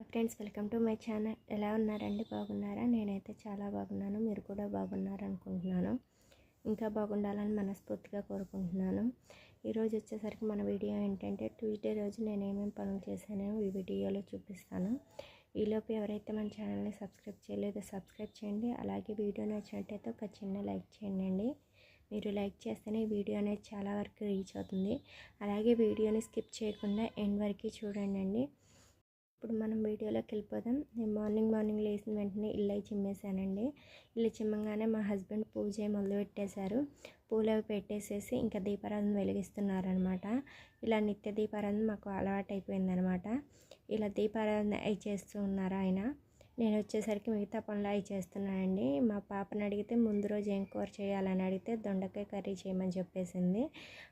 Friends welcome to my channel. ఎలా ఉన్నారండి? బాగున్నారా? నేనైతే చాలా బాగున్నాను. మీరు కూడా బాగున్నారనుకుంటున్నాను. ఇంకా బాగుండాలని మనస్ఫూర్తిగా కోరుకుంటున్నాను. ఈరోజు వచ్చేసరికి మన వీడియో ఏంటంటే ట్యూస్డే రోజు నేను ఏమేమి పనులు చేశానో ఈ వీడియోలో చూపిస్తాను. ఈలోపు ఎవరైతే మన ఛానల్ని సబ్స్క్రైబ్ చేయలేదో సబ్స్క్రైబ్ చేయండి. అలాగే వీడియో నచ్చినట్టయితే ఒక చిన్న లైక్ చేయండి మీరు లైక్ చేస్తేనే ఈ వీడియో అనేది చాలా వరకు రీచ్ అవుతుంది. అలాగే వీడియోని స్కిప్ చేయకుండా ఎండ్ వరకు చూడండి ఇప్పుడు మనం వీడియోలోకి వెళ్ళిపోదాం. నేను మార్నింగ్ మార్నింగ్ లేచిన వెంటనే ఇల్లు చిమ్మేశానండి. ఇల్లు చిమ్మగానే మా హస్బెండ్ పూజ మొదలు పెట్టేశారు. పూలు అవి పెట్టేసేసి ఇంకా దీపారాధన వెలిగిస్తున్నారనమాట. ఇలా నిత్య దీపారాధన మాకు అలవాటు అయిపోయిందనమాట ఇలా దీపారాధన అవి చేస్తూ ఉన్నారు ఆయన? నేను వచ్చేసరికి మిగతా పనులు అవి చేస్తున్నానండి. మా పాపని అడిగితే ముందు రోజు ఏం కూర చేయాలని అడిగితే దొండకాయ కర్రీ చేయమని చెప్పేసింది.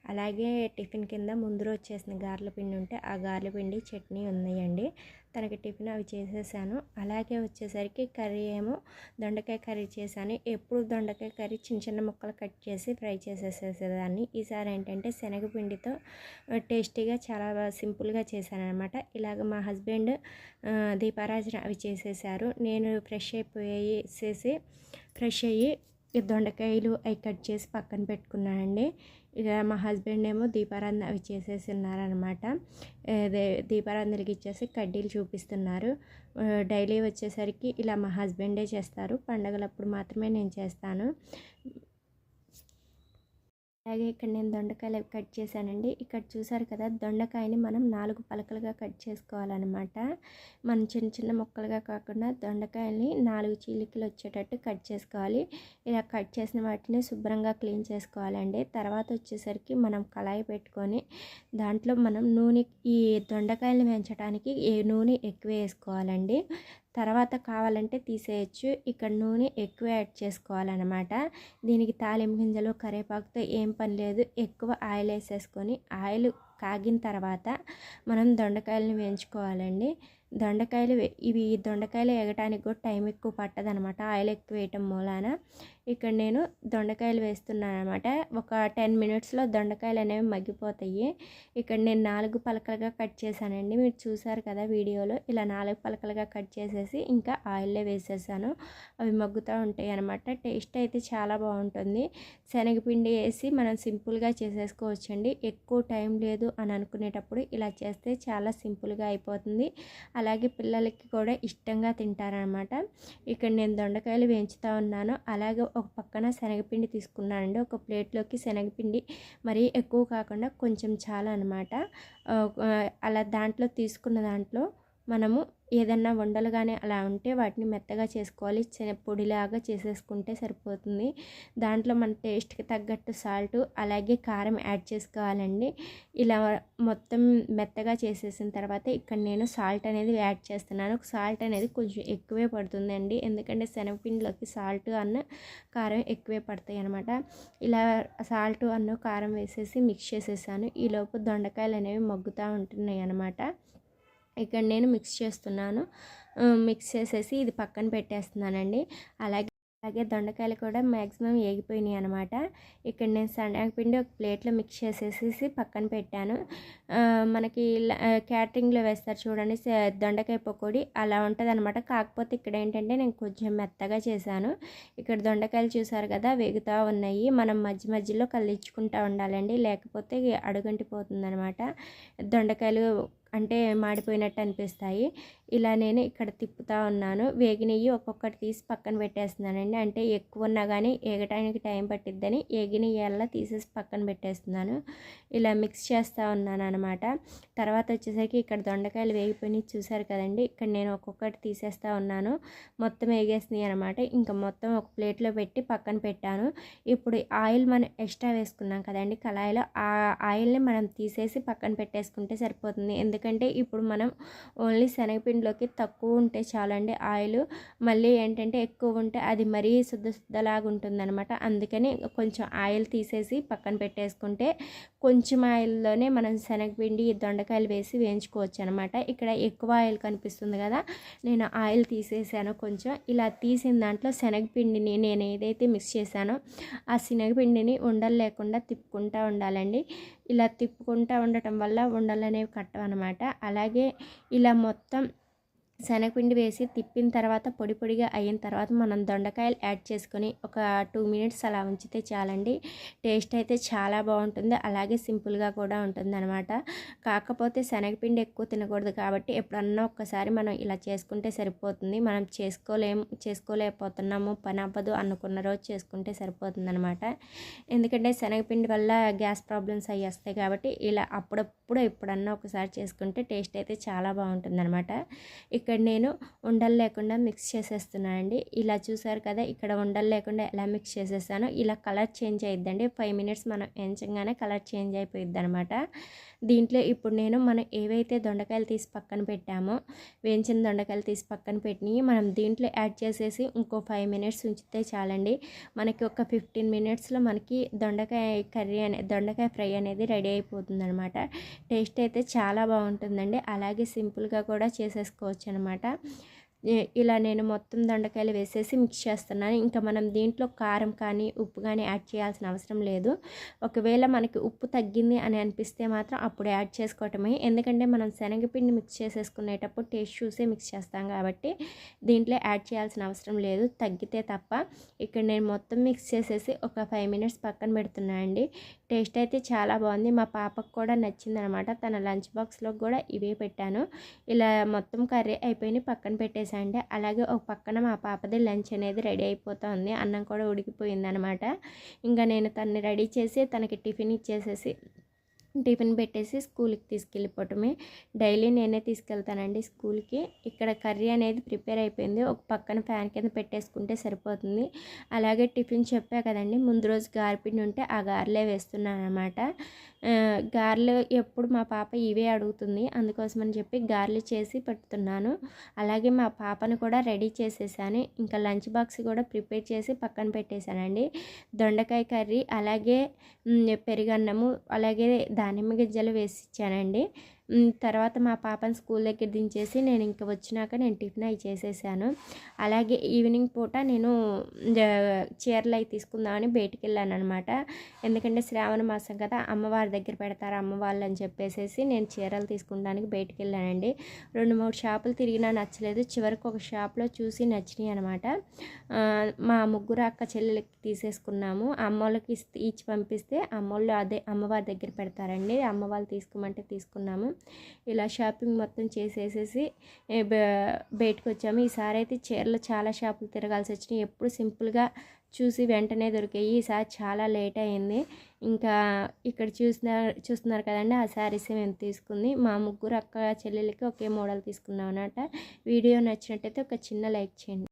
అలాగే టిఫిన్ కింద ముందు రోజు చేసిన గారెల పిండి ఉంటే ఆ గార్ల పిండి చట్నీ ఉన్నాయండి. తనకి టిఫిన్ అవి చేసేసాను. అలాగే వచ్చేసరికి కర్రీ ఏమో దొండకాయ కర్రీ చేశాను. ఎప్పుడు దొండకాయ కర్రీ చిన్న చిన్న ముక్కలు కట్ చేసి ఫ్రై చేసేసేదాన్ని ఈసారి ఏంటంటే శనగపిండితో టేస్టీగా చాలా సింపుల్గా చేశానమాట అనమాట ఇలాగ మా హస్బెండ్ దీపారాజన అవి చేసేసారు. నేను ఫ్రెష్ అయిపోయేసేసి ఫ్రెష్ అయ్యి దొండకాయలు అవి కట్ చేసి పక్కన పెట్టుకున్నానండి. ఇక మా హస్బెండ్ ఏమో దీపారాధన అవి చేసేసి ఉన్నారనమాట దీపారాధన ఇచ్చేసి కడ్డీలు చూపిస్తున్నారు. డైలీ వచ్చేసరికి ఇలా మా హస్బెండే చేస్తారు. పండగలప్పుడు మాత్రమే నేను చేస్తాను. అలాగే ఇక్కడ నేను దొండకాయలు కట్ చేశానండి. ఇక్కడ చూసారు కదా దొండకాయని మనం నాలుగు పలకలుగా కట్ చేసుకోవాలన్నమాట. మనం చిన్న చిన్న ముక్కలుగా కాకుండా దొండకాయని నాలుగు చీలికలు వచ్చేటట్టు కట్ చేసుకోవాలి. ఇలా కట్ చేసిన వాటిని శుభ్రంగా క్లీన్ చేసుకోవాలండి. తర్వాత వచ్చేసరికి మనం కళాయి పెట్టుకొని దాంట్లో మనం నూనె ఈ దొండకాయలు పెంచడానికి ఏ నూనె ఎక్కువ వేసుకోవాలండి. తర్వాత కావాలంటే తీసేయచ్చు. ఇక్కడ నూనె ఎక్కువ యాడ్ చేసుకోవాలన్నమాట. దీనికి తాలింపు గింజలు కరివేపాకుతో ఏం పని లేదు. ఎక్కువ ఆయిల్ వేసేసుకొని ఆయిల్ కాగిన తర్వాత మనం దొండకాయలను వేయించుకోవాలండి. దొండకాయలు ఇవి దొండకాయలు ఎగటానికి కూడా టైం ఎక్కువ పట్టదనమాట ఆయిల్ ఎక్కువ వేయటం మూలాన. ఇక్కడ నేను దొండకాయలు వేస్తున్నాను అనమాట ఒక టెన్ మినిట్స్లో దొండకాయలు అనేవి మగ్గిపోతాయి. ఇక్కడ నేను నాలుగు పలకలుగా కట్ చేశానండి. మీరు చూసారు కదా వీడియోలో ఇలా నాలుగు పలకలుగా కట్ చేసేసి ఇంకా ఆయిల్లో వేసేసాను. అవి మగ్గుతూ ఉంటాయి అనమాట టేస్ట్ అయితే చాలా బాగుంటుంది. శనగపిండి వేసి మనం సింపుల్గా చేసేసుకోవచ్చండి. ఎక్కువ టైం లేదు అని అనుకునేటప్పుడు ఇలా చేస్తే చాలా సింపుల్గా అయిపోతుంది. అలాగే పిల్లలకి కూడా ఇష్టంగా తింటారనమాట ఇక్కడ నేను దొండకాయలు వేయించుతూ ఉన్నాను. అలాగే ఒక పక్కన శనగపిండి తీసుకున్నానండి ఒక ప్లేట్లోకి శనగపిండి మరీ ఎక్కువ కాకుండా కొంచెం చాలా అనమాట అలా దాంట్లో తీసుకున్న దాంట్లో మనము ఏదన్నా వండలు కానీ అలా ఉంటే వాటిని మెత్తగా చేసుకోవాలి. పొడిలాగా చేసేసుకుంటే సరిపోతుంది. దాంట్లో మన టేస్ట్కి తగ్గట్టు సాల్ట్ అలాగే కారం యాడ్ చేసుకోవాలండి. ఇలా మొత్తం మెత్తగా చేసేసిన తర్వాత ఇక్కడ నేను సాల్ట్ అనేది యాడ్ చేస్తున్నాను. సాల్ట్ అనేది కొంచెం ఎక్కువే పడుతుందండి. ఎందుకంటే శనగపిండిలోకి సాల్ట్ అన్న కారం ఎక్కువే పడతాయి అనమాట ఇలా సాల్ట్ అన్న కారం వేసేసి మిక్స్ చేసేసాను. ఈలోపు దొండకాయలు అనేవి మగ్గుతూ ఉంటున్నాయి అనమాట ఇక్కడ నేను మిక్స్ చేస్తున్నాను. మిక్స్ చేసేసి ఇది పక్కన పెట్టేస్తున్నానండి. అలాగే అలాగే దొండకాయలు కూడా మ్యాక్సిమం ఏగిపోయినాయి అనమాట ఇక్కడ నేను శనగపిండి ఒక ప్లేట్లో మిక్స్ చేసేసి పక్కన పెట్టాను. మనకి క్యాటరింగ్లో వేస్తారు చూడండి దొండకాయ పకోడి అలా ఉంటుంది అనమాట కాకపోతే ఇక్కడ ఏంటంటే నేను కొంచెం మెత్తగా చేశాను. ఇక్కడ దొండకాయలు చూసారు కదా వేగుతూ ఉన్నాయి. మనం మధ్య మధ్యలో కలిచుకుంటూ ఉండాలండి. లేకపోతే అడుగంటిపోతుంది అనమాట దొండకాయలు అంటే మాడిపోయినట్టు అనిపిస్తాయి. ఇలా నేను ఇక్కడ తిప్పుతూ ఉన్నాను. వేగినవి ఒక్కొక్కటి తీసి పక్కన పెట్టేస్తున్నానండి. అంటే ఎక్కువ ఉన్నా కానీ ఏగటానికి టైం పట్టిద్దని ఏగినయ్యల్లా తీసేసి పక్కన పెట్టేస్తున్నాను. ఇలా మిక్స్ చేస్తూ ఉన్నాను అనమాట తర్వాత వచ్చేసరికి ఇక్కడ దొండకాయలు వేగిపోయి చూసారు కదండి. ఇక్కడ నేను ఒక్కొక్కటి తీసేస్తూ ఉన్నాను. మొత్తం వేగేసినాయి అనమాట ఇంకా మొత్తం ఒక ప్లేట్లో పెట్టి పక్కన పెట్టాను. ఇప్పుడు ఆయిల్ మనం ఎక్స్ట్రా వేసుకున్నాం కదండి. కళాయిలో ఆ ఆయిల్ని మనం తీసేసి పక్కన పెట్టేసుకుంటే సరిపోతుంది. ఎందుకంటే ఎందుకంటే ఇప్పుడు మనం ఓన్లీ శనగపిండిలోకి తక్కువ ఉంటే చాలండి. ఆయిల్ మళ్ళీ ఏంటంటే ఎక్కువ ఉంటే అది మరీ శుద్ధ శుద్ధలాగా ఉంటుందన్నమాట. అందుకని కొంచెం ఆయిల్ తీసేసి పక్కన పెట్టేసుకుంటే కొంచెం ఆయిల్లోనే మనం శనగపిండి దొండకాయలు వేసి వేయించుకోవచ్చు అనమాట ఇక్కడ ఎక్కువ ఆయిల్ కనిపిస్తుంది కదా నేను ఆయిల్ తీసేసాను కొంచెం. ఇలా తీసిన దాంట్లో శనగపిండిని నేను ఏదైతే మిక్స్ చేశానో ఆ శనగపిండిని ఉండలు లేకుండా తిప్పుకుంటూ ఉండాలండి. ఇలా తిప్పుకుంటూ ఉండటం వల్ల ఉండలు అనేవి కట్టవన్నమాట. అలాగే ఇలా మొత్తం శనగపిండి వేసి తిప్పిన తర్వాత పొడి పొడిగా అయిన తర్వాత మనం దొండకాయలు యాడ్ చేసుకొని ఒక టూ మినిట్స్ అలా ఉంచితే చాలండి. టేస్ట్ అయితే చాలా బాగుంటుంది. అలాగే సింపుల్గా కూడా ఉంటుంది అనమాట కాకపోతే శనగపిండి ఎక్కువ తినకూడదు కాబట్టి ఎప్పుడన్నా ఒక్కసారి మనం ఇలా చేసుకుంటే సరిపోతుంది. మనం చేసుకోలేం చేసుకోలేకపోతున్నాము పని అవ్వదు అనుకున్న రోజు చేసుకుంటే సరిపోతుంది అనమాట ఎందుకంటే శనగపిండి వల్ల గ్యాస్ ప్రాబ్లమ్స్ అవి వస్తాయి కాబట్టి ఇలా అప్పుడప్పుడు ఎప్పుడన్నా ఒకసారి చేసుకుంటే టేస్ట్ అయితే చాలా బాగుంటుంది అనమాట ఇక్కడ నేను ఉండలు లేకుండా మిక్స్ చేసేస్తున్నానండి. ఇలా చూసారు కదా ఇక్కడ ఉండలు లేకుండా ఎలా మిక్స్ చేసేసాను ఇలా కలర్ చేంజ్ అయిద్దండి. ఫైవ్ మినిట్స్ మనం ఎంచగానే కలర్ చేంజ్ అయిపోయిద్ది అనమాట దీంట్లో ఇప్పుడు నేను మనం ఏవైతే దొండకాయలు తీసి పక్కన పెట్టామో వేయించిన దొండకాయలు తీసి పక్కన పెట్టినవి మనం దీంట్లో యాడ్ చేసేసి ఇంకో ఫైవ్ మినిట్స్ ఉంచితే చాలండి. మనకి ఒక ఫిఫ్టీన్ మినిట్స్లో మనకి దొండకాయ కర్రీ అనే దొండకాయ ఫ్రై అనేది రెడీ అయిపోతుంది టేస్ట్ అయితే చాలా బాగుంటుందండి. అలాగే సింపుల్గా కూడా చేసేసుకోవచ్చు అనమాట. ఇలా నేను మొత్తం దొండకాయలు వేసేసి మిక్స్ చేస్తున్నాను. ఇంకా మనం దీంట్లో కారం కానీ ఉప్పు కానీ యాడ్ చేయాల్సిన అవసరం లేదు. ఒకవేళ మనకి ఉప్పు తగ్గింది అని అనిపిస్తే మాత్రం అప్పుడు యాడ్ చేసుకోవటమే. ఎందుకంటే మనం శనగపిండి మిక్స్ చేసేసుకునేటప్పుడు టేస్ట్ చూసే మిక్స్ చేస్తాం కాబట్టి దీంట్లో యాడ్ చేయాల్సిన అవసరం లేదు. తగ్గితే తప్ప ఇక్కడ నేను మొత్తం మిక్స్ చేసేసి ఒక ఫైవ్ మినిట్స్ పక్కన పెడుతున్నాను అండి. టేస్ట్ అయితే చాలా బాగుంది. మా పాపకు కూడా నచ్చిందనమాట. తన లంచ్ బాక్స్లో కూడా ఇవే పెట్టాను. ఇలా మొత్తం కర్రీ అయిపోయి పక్కన పెట్టేసండి అలాగే ఒక పక్కన మా పాపది లంచ్ అనేది రెడీ అయిపోతుంది. అన్నం కూడా ఉడికిపోయింది అనమాట ఇంకా నేను తన్ని రెడీ చేసి తనకి టిఫిన్ ఇచ్చేసేసి టిఫిన్ పెట్టేసి స్కూల్కి తీసుకెళ్ళిపోవటమే. డైలీ నేనే తీసుకెళ్తానండి స్కూల్కి. ఇక్కడ కర్రీ అనేది ప్రిపేర్ అయిపోయింది. ఒక పక్కన ఫ్యాన్ కింద పెట్టేసుకుంటే సరిపోతుంది. అలాగే టిఫిన్ చెప్పా కదండి ముందు రోజు గారిపిండి ఉంటే ఆ గారెలే వేస్తున్నాను అనమాట గారెలు ఎప్పుడు మా పాప ఇవే అడుగుతుంది. అందుకోసమని చెప్పి గారెలు చేసి పెడుతున్నాను. అలాగే మా పాపను కూడా రెడీ చేసేసాను. ఇంకా లంచ్ బాక్స్ కూడా ప్రిపేర్ చేసి పక్కన పెట్టేశానండి. దొండకాయ కర్రీ అలాగే పెరుగన్నము అలాగే దానిమ్మ గింజలు వేసి ఇచ్చానండి తర్వాత మా పాపని స్కూల్ దగ్గర దించేసి నేను ఇంక వచ్చినాక నేను టిఫిన్ అవి చేసేసాను. అలాగే ఈవినింగ్ పూట నేను చీరలు అవి తీసుకుందామని బయటికి వెళ్ళాను అనమాట ఎందుకంటే శ్రావణ మాసం కదా అమ్మవారి దగ్గర పెడతారు అమ్మవాళ్ళు అని చెప్పేసి నేను చీరలు తీసుకుంటానికి బయటికి వెళ్ళానండి రెండు మూడు షాపులు తిరిగినా నచ్చలేదు. చివరికి ఒక షాప్లో చూసి నచ్చినాయి అనమాట మా ముగ్గురు అక్క చెల్లెలకి తీసేసుకున్నాము. అమ్మోళ్ళకి ఇచ్చి పంపిస్తే అమ్మోళ్ళు అదే అమ్మవారి దగ్గర పెడతారండి. అమ్మ వాళ్ళు తీసుకోమంటే తీసుకున్నాము. ఇలా షాపింగ్ మొత్తం చేసేసేసి బయటకు వచ్చాము ఈసారి అయితే చీరలు చాలా షాపులు తిరగాల్సి వచ్చినాయి. ఎప్పుడు సింపుల్గా చూసి వెంటనే దొరికాయి. ఈసారి చాలా లేట్ అయింది. ఇంకా ఇక్కడ చూసిన చూస్తున్నారు కదండి ఆ శారీస్ మేము తీసుకుంది. మా ముగ్గురు అక్క చెల్లెలకి ఒకే మోడల్ తీసుకున్నాం అనమాట వీడియో నచ్చినట్టయితే ఒక చిన్న లైక్ చేయండి.